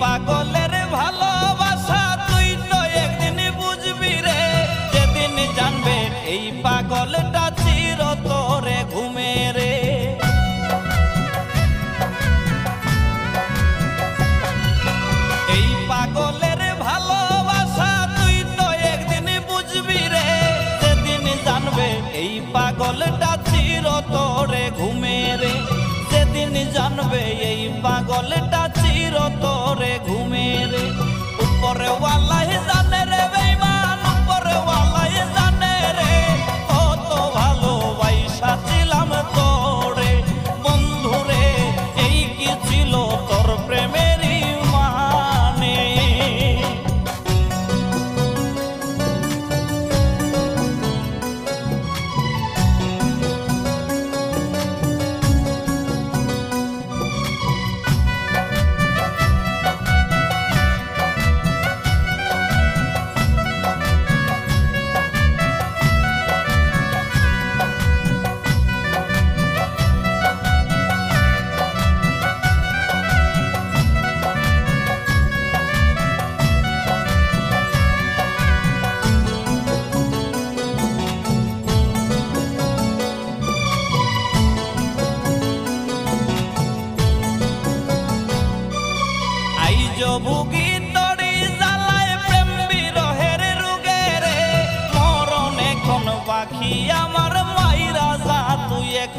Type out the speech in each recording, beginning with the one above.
পাগলের ভালোবাসা, তুই তো একদিন বুঝবি রে, যেদিন জানবে এই পাগলটা চির তোরে ঘুমে রে। এই পাগলের ভালোবাসা, তুই তো একদিন বুঝবি রে, যেদিন জানবে এই পাগলটা চির তোরে ঘুমে রে। যেদিন জানবে এই পাগলটা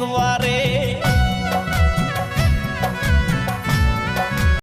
রে মরণ